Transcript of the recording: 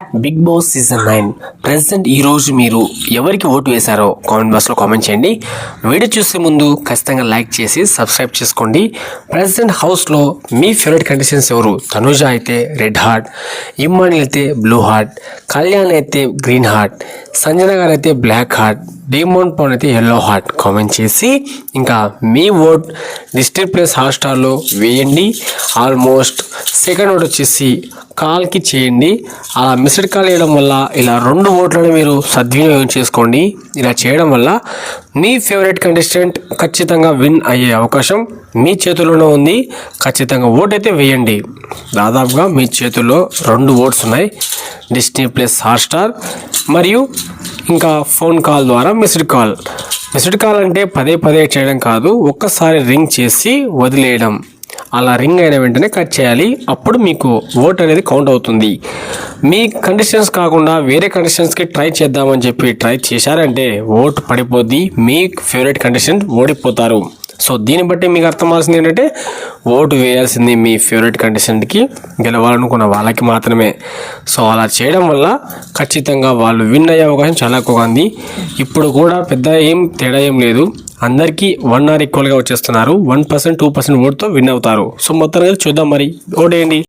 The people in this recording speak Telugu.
Bigg Boss season nine present ఈ రోజు మీరు ఎవరికి ఓటు వేశారో కామెంట్ బాక్స్లో కామెంట్ చేయండి. వీడియో చూసే ముందు ఖచ్చితంగా లైక్ చేసి సబ్స్క్రైబ్ చేసుకోండి. ప్రెసెంట్ హౌస్లో మీ ఫేవరెట్ కండిషన్స్ ఎవరు? తనుజ అయితే రెడ్ హార్ట్ ఇమ్మాని అయితే బ్లూ హార్ట్ కళ్యాణ్ అయితే గ్రీన్ హార్ట్ సంజన గారు అయితే బ్లాక్ హార్ట్ డిమౌంట్ పవన్ అయితే ఎల్లో హార్ట్ కామెంట్ చేసి ఇంకా మీ ఓట్ డిస్టిక్ ప్లస్ హాట్స్టార్లో వేయండి. ఆల్మోస్ట్ సెకండ్ ఓట్ వచ్చేసి కాల్కి చేయండి. అలా మిస్డ్ కాల్ వేయడం వల్ల ఇలా రెండు ఓట్లను మీరు సద్వినియోగం చేసుకోండి. ఇలా చేయడం వల్ల మీ ఫేవరెట్ కంటెస్టెంట్ ఖచ్చితంగా విన్ అయ్యే అవకాశం మీ చేతుల్లోనే ఉంది. ఖచ్చితంగా ఓట్ అయితే వేయండి. దాదాపుగా మీ చేతుల్లో రెండు ఓట్స్ ఉన్నాయి. డిస్నీ ప్లస్ హాట్స్టార్ మరియు ఇంకా ఫోన్ కాల్ ద్వారా మిస్డ్ కాల్ మిస్డ్ కాల్ అంటే పదే పదే చేయడం కాదు ఒక్కసారి రింగ్ చేసి వదిలేయడం. అలా రింగ్ అయిన వెంటనే కట్ చేయాలి. అప్పుడు మీకు ఓట్ అనేది కౌంట్ అవుతుంది. మీ కండిషన్స్ కాకుండా వేరే కండిషన్స్కి ట్రై చేద్దామని చెప్పి ట్రై చేశారంటే ఓట్ పడిపోద్ది. మీ ఫేవరెట్ కండిషన్ ఓడిపోతారు. సో దీన్ని బట్టి మీకు అర్థమవుతుంది ఏంటంటే ఓటు వేయాల్సింది మీ ఫేవరెట్ కండిషన్కి గెలవాలనుకున్న వాళ్ళకి మాత్రమే. సో అలా చేయడం వల్ల ఖచ్చితంగా వాళ్ళు విన్ అయ్యే అవకాశం చాలా ఎక్కువగా ఉంది. ఇప్పుడు కూడా పెద్ద ఏం తేడా ఏం లేదు. అందరికీ వన్ ఆర్ ఈక్వల్గా వచ్చేస్తున్నారు. వన్ పర్సెంట్ టూ పర్సెంట్ ఓట్తో విన్ అవుతారు. సో మొత్తం చూద్దాం మరి. ఓటేయండి.